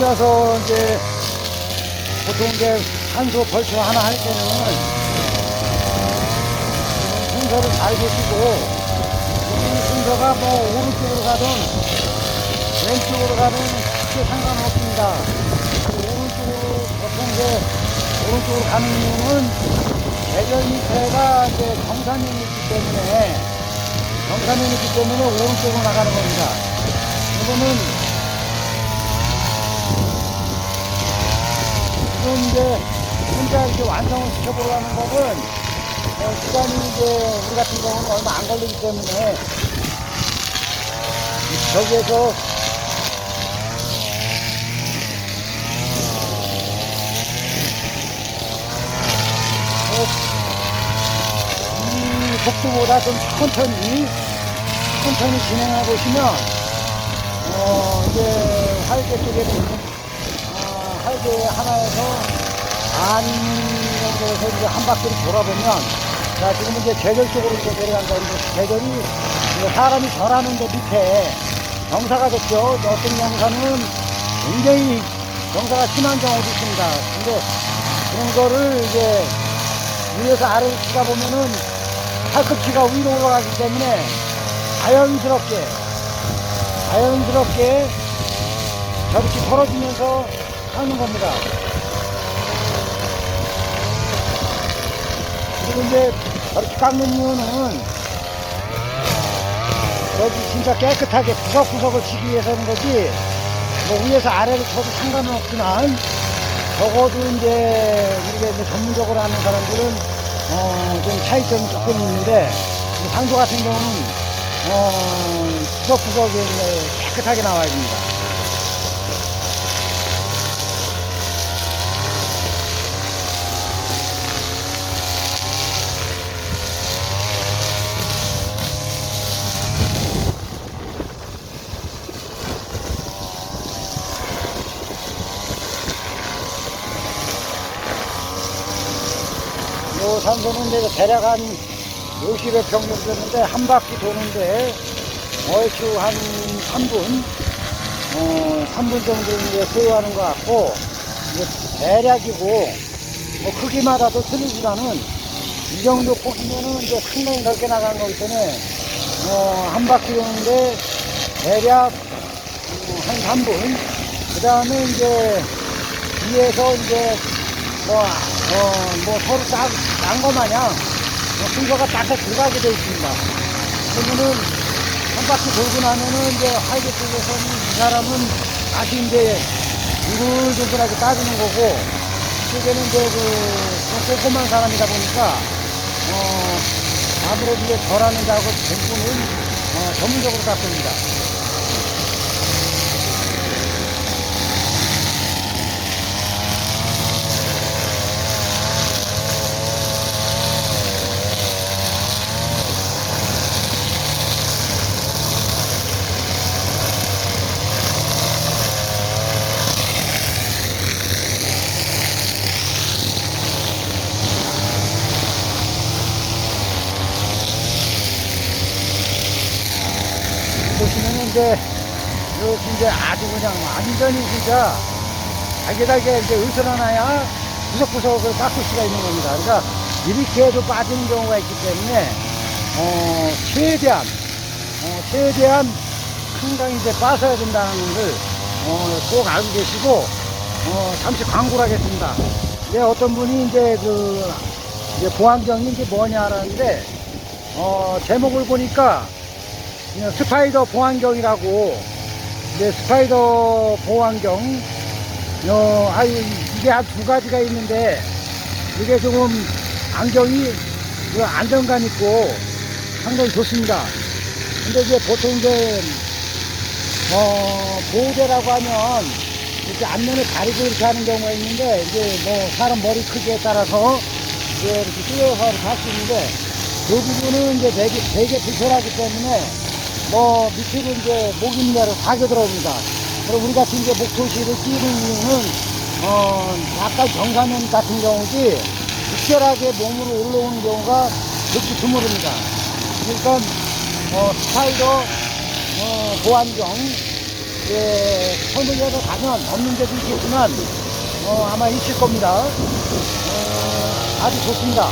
앉아서 이제 보통 이제 산소 벌초 하나 할 때는 순서를 잘 보시고 이 순서가 뭐 오른쪽으로 가든 왼쪽으로 가든 크게 상관없습니다. 오른쪽으로 보통 이제 오른쪽으로 가는 이유는 대전 밑에가 이제 정사면이 있기 때문에 정사면이 있기 때문에 오른쪽으로 나가는 겁니다. 이거는 이제 혼자 이렇게 완성을 시켜보려고 하는 법은 어, 시간이 이제 우리 같은 경우는 얼마 안 걸리기 때문에 저기에서 어, 이 속도보다 좀 천천히 천천히 진행해 보시면 어 이제 활개 쪽에는 어, 활개 하나에서 반 정도에서 이제 한 바퀴를 돌아보면 자 지금 이제 계절 쪽으로 이제 내려간다. 이제 계절이 이제 사람이 절하는 데 밑에 경사가 됐죠. 어떤 경사는 굉장히 경사가 심한 경우도 있습니다. 근데 그런 거를 이제 위에서 아래로 치다 보면은 팔꿈치가 위로 올라가기 때문에 자연스럽게 자연스럽게 저렇게 벌어지면서 하는 겁니다. 그리고 이제 저렇게 깎는 이유는 여기 진짜 깨끗하게 구석구석을 치기 위해서는 거지 뭐 위에서 아래로 쳐도 상관은 없지만 적어도 이제 우리가 이제 전문적으로 하는 사람들은 어, 좀 차이점이 조금 있는데 이 상조 같은 경우는 어, 구석구석에 깨끗하게 나와야 됩니다. 요 산소는 이제 대략 한 50여 평 정도 되는데 한 바퀴 도는데 얼추 한 3분? 어 3분 정도 이제 소요하는 것 같고 이제 대략이고 뭐 크기마다도 틀리지만은 이 정도 폭이면은 이제 상당히 넓게 나간 거기 때문에 어 한 바퀴 도는데 대략 어, 한 3분? 그 다음에 이제 위에서 이제 뭐, 어, 뭐 서로 딱, 딴거 마냥 뭐 순서가 딱딱 들어가게 되어 있습니다. 그러면은 한 바퀴 돌고 나면은 이제 하이게 쪽에서는 이 사람은 다시 이제 우글우글하게 따지는 거고 이쪽에는 이제 그, 좀 꼼꼼한 사람이다 보니까 어, 아무래도 이제 덜하는 작업 대부분은 어, 전문적으로 닦습니다. 이제 이렇게 이제 아주 그냥 완전히 진짜 달게달게 이제 으스러나야 구석구석을 깎을 수가 있는 겁니다. 그러니까 이렇게 해도 빠지는 경우가 있기 때문에 어 최대한 어 최대한 한강 이제 빠져야 된다는 걸 어, 꼭 알고 계시고 어 잠시 광고를 하겠습니다. 이제 어떤 분이 이제 그 이제 보안경이 이제 뭐냐라는데 어 제목을 보니까 스파이더 보안경이라고 이제 스파이더 보안경 어, 아유 이게 한 두 가지가 있는데 이게 조금 안경이 그 안정감 있고 상당히 좋습니다. 근데 이제 보통 이제 어, 보호대라고 하면 이렇게 앞면을 가리고 이렇게 하는 경우가 있는데 이제 뭐 사람 머리 크기에 따라서 이렇게 뚫어서 이렇게 할 수 있는데 그 부분은 이제 되게, 되게 불편하기 때문에 뭐 밑으로 이제 목임내로 사겨 들어옵니다. 그리고 우리 같은 이제 목표시를 끼는 이유는 어 약간 정사면 같은 경우지 특별하게 몸으로 올라오는 경우가 극히 드물습니다. 그러니까 어 스파이더 어, 보안경 예, 소물에서 가면 없는 데도 있겠지만 어, 아마 있을 겁니다. 어, 아주 좋습니다.